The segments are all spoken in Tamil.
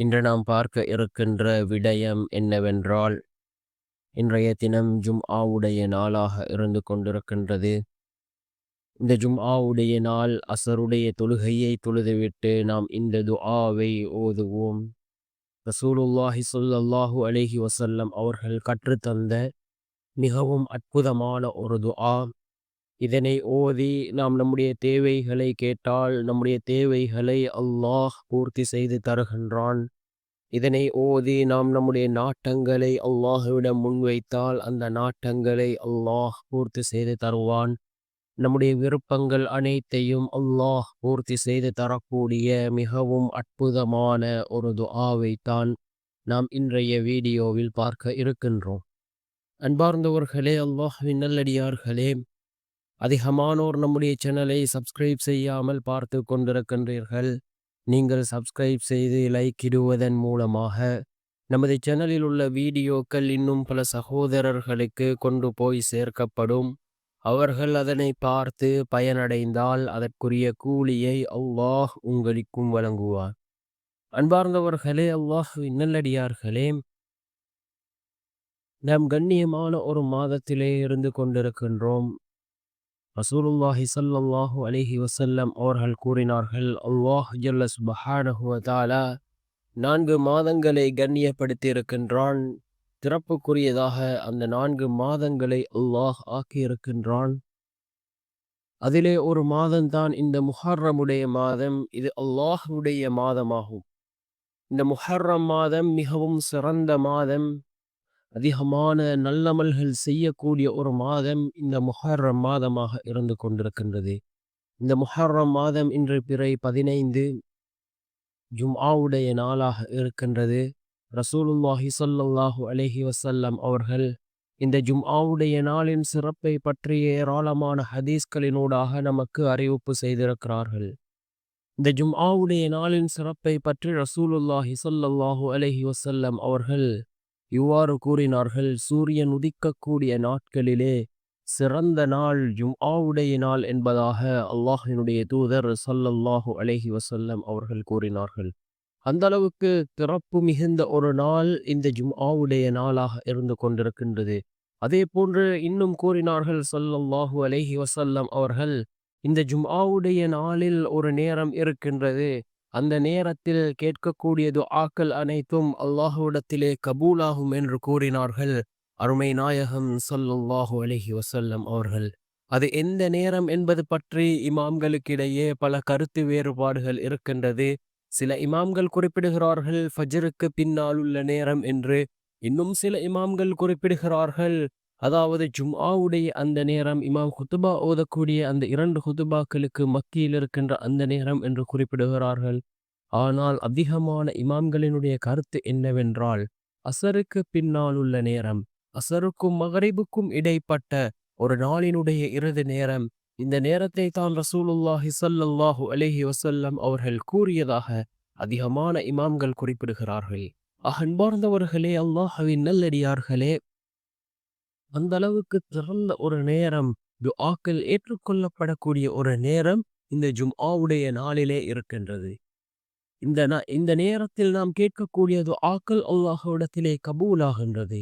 இன்று நாம் பார்க்க இருக்கின்ற விடயம் என்னவென்றால் இன்றைய தினம் ஜும் ஆவுடைய நாளாக இருந்து கொண்டிருக்கின்றது. இந்த ஜும் ஆவுடைய நாள் அசருடைய தொழுகையை தொழுதுவிட்டு நாம் இந்த துஆவை ஓதுவோம். ரசூலுல்லாஹி ஸல்லல்லாஹு அலேஹி வசல்லம் அவர்கள் கற்றுத்தந்த மிகவும் அற்புதமான ஒரு துஆ. இதனை ஓதி நாம் நம்முடைய தேவைகளை கேட்டால் நம்முடைய தேவைகளை அல்லாஹ் பூர்த்தி செய்து தருகின்றான். இதனை ஓதி நாம் நம்முடைய நாட்டங்களை அல்லாஹுவிடம் முன்வைத்தால் அந்த நாட்டங்களை அல்லாஹ் பூர்த்தி செய்து தருவான். நம்முடைய விருப்பங்கள் அனைத்தையும் அல்லாஹ் பூர்த்தி செய்து தரக்கூடிய மிகவும் அற்புதமான ஒரு துஆவைத்தான் நாம் இன்றைய வீடியோவில் பார்க்க இருக்கின்றோம். அன்பார்ந்தவர்களே அல்லாஹ்வின் நல்லடியார்களே அதிகமானோர் நம்முடைய சேனலை சப்ஸ்கிரைப் செய்யாமல் பார்த்து கொண்டிருக்கின்றீர்கள். நீங்கள் சப்ஸ்கிரைப் செய்து லைக் இடுவதன் மூலமாக நமது சேனலில் உள்ள வீடியோக்கள் இன்னும் பல சகோதரர்களுக்கு கொண்டு போய் சேர்க்கப்படும். அவர்கள் அதனை பார்த்து பயனடைந்தால் அதற்குரிய கூலியை அல்லாஹ் உங்களுக்கும் வழங்குவார். அன்பார்ந்தவர்களே அல்லாஹ் நல்லடியார்களே நாம் கண்ணியமான ஒரு மாதத்திலே இருந்து கொண்டிருக்கின்றோம். ரசூலுல்லாஹி சல்லாஹூ அலிஹி வசல்லம் அவர்கள் கூறினார்கள் அல்லாஹ் ஜல்ல சுபஹானஹுவதாலா நான்கு மாதங்களை கண்ணியப்படுத்தியிருக்கின்றான் சிறப்புக்குரியதாக அந்த நான்கு மாதங்களை அல்லாஹ் ஆக்கியிருக்கின்றான். அதிலே ஒரு மாதம்தான் இந்த முஹர்ரமுடைய மாதம் இது அல்லாஹுடைய மாதமாகும். இந்த முஹர்ரம் மாதம் மிகவும் சிறந்த மாதம். அதிகமான நல்லமல்கள் செய்யக்கூடிய ஒரு மாதம் இந்த முஹர்ரம் மாதமாக இருந்து கொண்டிருக்கின்றது. இந்த முஹர்ரம் மாதம் இன்று பிறை பதினைந்து ஜும்ஆவுடைய நாளாக இருக்கின்றது. ரசூலுல்லாஹி ஸல்லல்லாஹு அலஹி வசல்லம் அவர்கள் இந்த ஜும்ஆவுடைய நாளின் சிறப்பை பற்றிய ஏராளமான ஹதீஸ்களினூடாக நமக்கு அறிவிப்பு செய்திருக்கிறார்கள். இந்த ஜும்ஆவுடைய நாளின் சிறப்பை பற்றி ரசூலுல்லாஹி ஸல்லல்லாஹு அலஹி வசல்லம் அவர்கள் இவ்வாறு கூறினார்கள் சூரியன் உதிக்கக்கூடிய நாட்களிலே சிறந்த நாள் ஜும்ஆவுடைய நாள் என்பதாக அல்லாஹினுடைய தூதர் சல்லல்லாஹு அலஹி வசல்லம் அவர்கள் கூறினார்கள். அந்த அளவுக்கு திறப்பு மிகுந்த ஒரு நாள் இந்த ஜும்ஆவுடைய நாளாக இருந்து கொண்டிருக்கின்றது. அதே போன்று இன்னும் கூறினார்கள் சல்லல்லாஹு அலஹி வசல்லம் அவர்கள் இந்த ஜும்ஆவுடைய நாளில் ஒரு நேரம் இருக்கின்றது. அந்த நேரத்தில் கேட்கக்கூடிய துஆக்கள் அனைத்தும் அல்லாஹுவிடத்திலே கபூலாகும் என்று கூறினார்கள். அருமை நாயகம் சொல்லுல்லாஹு அலஹி வசல்லம் அவர்கள். அது எந்த நேரம் என்பது பற்றி இமாம்களுக்கிடையே பல கருத்து வேறுபாடுகள் இருக்கின்றது. சில இமாம்கள் குறிப்பிடுகிறார்கள் ஃபஜருக்கு பின்னால் உள்ள நேரம் என்று. இன்னும் சில இமாம்கள் குறிப்பிடுகிறார்கள் அதாவது ஜும்ஆவுடைய அந்த நேரம் இமாம் ஹுத்துபா ஓதக்கூடிய அந்த இரண்டு ஹுத்துபாக்களுக்கு மத்தியில் இருக்கின்ற அந்த நேரம் என்று குறிப்பிடுகிறார்கள். ஆனால் அதிகமான இமாம்களினுடைய கருத்து என்னவென்றால் அசருக்கு பின்னால் உள்ள நேரம் அசருக்கும் மகரிபுக்கும் இடைப்பட்ட ஒரு நாளினுடைய இறுதி நேரம் இந்த நேரத்தை தான் ரசூலுல்லாஹி ஸல்லல்லாஹு அலஹி வசல்லம் அவர்கள் கூறியதாக அதிகமான இமாம்கள் குறிப்பிடுகிறார்கள். அன்பார்ந்தவர்களே அல்லாஹ்வின் நல்லடியார்களே அந்த அளவுக்கு சிறந்த ஒரு நேரம் துஆக்கள் ஏற்றுக்கொள்ளப்படக்கூடிய ஒரு நேரம் இந்த ஜும்ஆவுடைய நாளிலே இருக்கின்றது. இந்த இந்த நேரத்தில் நாம் கேட்கக்கூடிய துஆக்கள் அல்லாஹவிடத்திலே கபூலாகின்றது.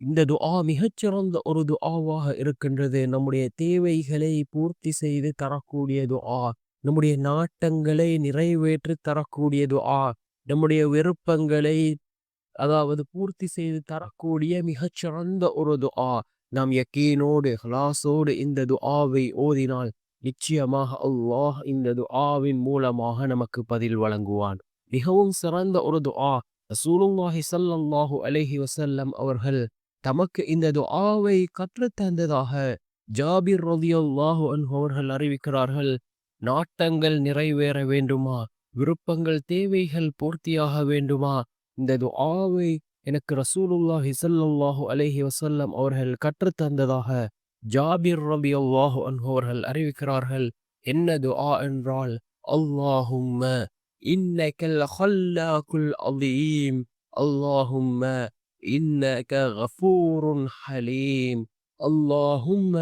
இந்த துஆ மிகச்சிறந்த ஒரு துஆவாக இருக்கின்றது. நம்முடைய தேவைகளை பூர்த்தி செய்து தரக்கூடிய துஆ நம்முடைய நாட்டங்களை நிறைவேற்றி தரக்கூடிய துஆ நம்முடைய விருப்பங்களை அதாவது பூர்த்தி செய்து தரக்கூடிய மிகச்சிறந்த ஒரு துஆ. நாம் யக்கீனோடு ஹலாசோடு இந்த துஆவை ஓதினால் நிச்சயமாக அல்லாஹ் இந்த துஆவின் மூலமாக நமக்கு பதில் வழங்குவான். மிகவும் சிறந்த ஒரு துஆ. ரசூலுல்லாஹி ஸல்லல்லாஹு அலைஹி வசல்லம் அவர்கள் தமக்கு இந்த துஆவை கற்றுத்தந்ததாக ஜாபிர் ரலியல்லாஹு அன்ஹு அவர்கள் அறிவிக்கிறார்கள் நாட்டங்கள் நிறைவேற வேண்டுமா? விருப்பங்கள் தேவைகள் பூர்த்தியாக வேண்டுமா? இந்த துஆவை எனக்கு ரசூலுல்லாஹி ஸல்லல்லாஹு அலைஹி வஸல்லம் அவர்கள் கற்றுத் தந்ததாக ஜாபிர் ரலியல்லாஹு அன்ஹு அவர்கள் அறிவிக்கிறார்கள் என்ன துஆ என்றால் அல்லாஹும்ம இன்னக்கல் ஹல்லாக்குல் அதீம் அல்லாஹும்ம இன்னக கஃபூருன் ஹலீம் அல்லாஹும்ம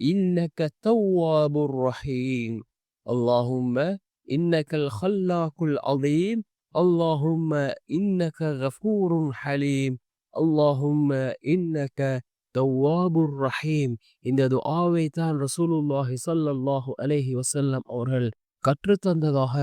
இன்னக தவ்வாபுர் ரஹீம் அல்லாஹும்ம இன்னக்கல் ஹல்லாக்குல் அதீம் اللهم இன்னக غفور ஹலீம் اللهم இன்னக தவ்வாபுர் ரஹீம் இந்த துஆவை தான் ரசூலுல்லாஹி சல்லல்லாஹு அலைஹி வசல்லம் அவர்கள் கற்றுத்தந்ததாக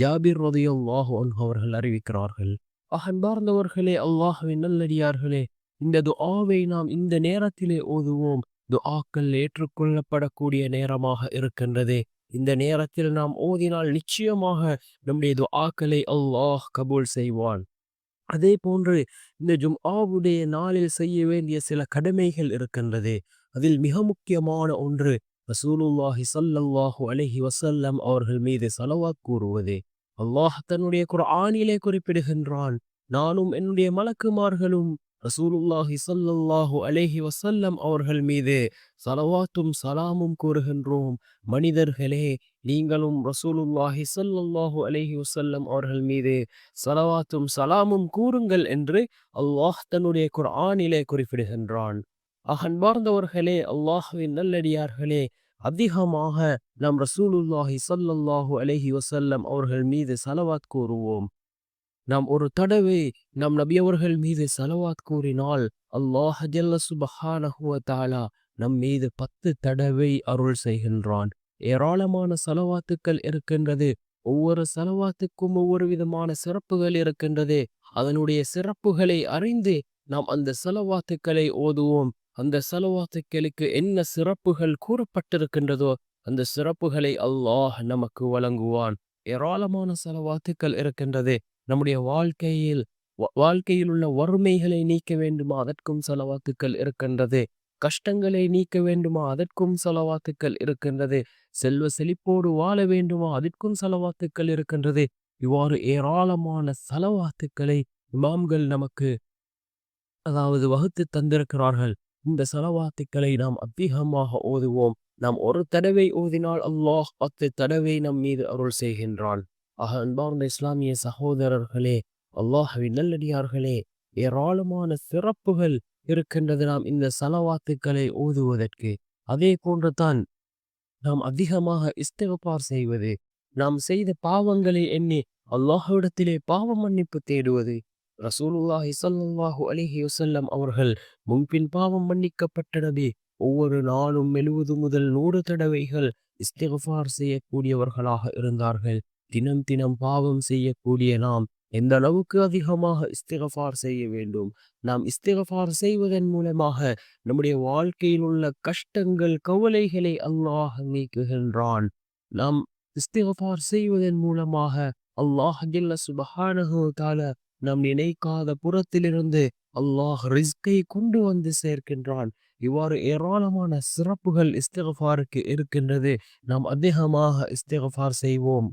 ஜாபிர் ரதியல்லாஹு அன்ஹு அவர்கள் அறிவிக்கிறார்கள். அன்பார்ந்தவர்களே அல்லாஹுவின் நல்லடியார்களே இந்த துஆவை நாம் இந்த நேரத்திலே ஓதுவோம். துஆக்கள் ஏற்றுக்கொள்ளப்படக்கூடிய நேரமாக இருக்கின்றது. இந்த நேரத்தில் நாம் ஓதினால் நிச்சயமாக நம்முடைய துஆக்களை அல்லாஹ் கபூல் செய்வான். அதே போன்று இந்த ஜும்ஆவுடைய நாளில் செய்ய வேண்டிய சில கடமைகள் இருக்கின்றது. அதில் மிக முக்கியமான ஒன்று ரசூலுல்லாஹி சல்லல்லாஹு அலஹி வசல்லம் அவர்கள் மீது செலவா கூறுவது. அல்லாஹ் தன்னுடைய குர்ஆனிலே குறிப்பிடுகின்றான் நானும் என்னுடைய மலக்குமார்களும் ரசூலுல்லாஹி சல்லல்லாஹு அலைஹி வசல்லம் அவர்கள் மீது சலவாத்தும் சலாமும் கூறுகின்றோம். மனிதர்களே நீங்களும் ரசூலுல்லாஹி சல்லல்லாஹு அலைஹி வசல்லம் அவர்கள் மீது சலவாத்தும் சலாமும் கூறுங்கள் என்று அல்லாஹ் தன்னுடைய குர்ஆனிலே குறிப்பிடுகின்றான். அன்பார்ந்தவர்களே அல்லாஹ்வின் நல்லடியார்களே அதிகமாக நாம் ரசூலுல்லாஹி சல்லல்லாஹு அலைஹி வசல்லம் அவர்கள் மீது சலவாத் கூறுவோம். நாம் ஒரு தடவை நம் நபியவர்கள் மீது செலவாத் கூறினால் அல்லாஹ் சுபஹானஹுவத்தாலா நம் மீது பத்து தடவை அருள் செய்கின்றான். ஏராளமான ஸலவாத்துக்கள் இருக்கின்றது. ஒவ்வொரு செலவாத்துக்கும் ஒவ்வொரு விதமான சிறப்புகள் இருக்கின்றது. அதனுடைய சிறப்புகளை அறிந்து நாம் அந்த செலவாத்துக்களை ஓதுவோம். அந்த செலவாத்துக்களுக்கு என்ன சிறப்புகள் கூறப்பட்டிருக்கின்றதோ அந்த சிறப்புகளை அல்லாஹ் நமக்கு வழங்குவான். ஏராளமான செலவாத்துக்கள் இருக்கின்றது. நம்முடைய வாழ்க்கையில் வாழ்க்கையில் உள்ள வறுமைகளை நீக்க வேண்டுமா? அதற்கும் செலவாத்துக்கள் இருக்கின்றது. கஷ்டங்களை நீக்க வேண்டுமா? அதற்கும் செலவாத்துக்கள் இருக்கின்றது. செல்வ செழிப்போடு வாழ வேண்டுமா? அதற்கும் செலவாத்துக்கள் இருக்கின்றது. இவ்வாறு ஏராளமான செலவாத்துக்களை இமாம்கள் நமக்கு அதாவது வகுத்து தந்திருக்கிறார்கள். இந்த செலவாத்துக்களை நாம் அதிகமாக ஓதுவோம். நாம் ஒரு தடவை ஓதினால் அல்லாஹ் பத்து தடவை நம் மீது அருள் செய்கின்றான். ஆக அன்பார்ந்த இஸ்லாமிய சகோதரர்களே அல்லாஹவின் நல்லடியார்களே ஏராளமான சிறப்புகள் இருக்கின்றது நாம் இந்த சலவாத்துக்களை ஓதுவதற்கு அதே போன்று தான் நாம் அதிகமாக இஸ்திகபார் செய்வது. நாம் செய்த பாவங்களை எண்ணி அல்லாஹுவிடத்திலே பாவ மன்னிப்பு தேடுவது. ரசூலுல்லாஹி ஸல்லல்லாஹு அலிஹி வசல்லம் அவர்கள் முன்பின் பாவம் மன்னிக்கப்பட்ட நபி ஒவ்வொரு நாளும் எழுவது முதல் நூறு தடவைகள் இஸ்திகஃபார் செய்யக்கூடியவர்களாக இருந்தார்கள். தினம் தினம் பாவம் செய்யக்கூடிய நாம் எந்த அளவுக்கு அதிகமாக இஸ்திகஃபார் செய்ய வேண்டும்? நாம் இஸ்திகஃபார் செய்வதன் மூலமாக நம்முடைய வாழ்க்கையில் உள்ள கஷ்டங்கள் கவலைகளை அல்லாஹ் நீக்குகின்றான். நாம் இஸ்திகஃபார் செய்வதன் மூலமாக அல்லாஹ் சுபஹானகால நாம் நினைக்காத புறத்திலிருந்து அல்லாஹ் ரிஸ்கை கொண்டு வந்து சேர்க்கின்றான். இவ்வாறு ஏராளமான சிறப்புகள் இஸ்திகஃபாருக்கு இருக்கின்றது. நாம் அதிகமாக இஸ்திகஃபார் செய்வோம்.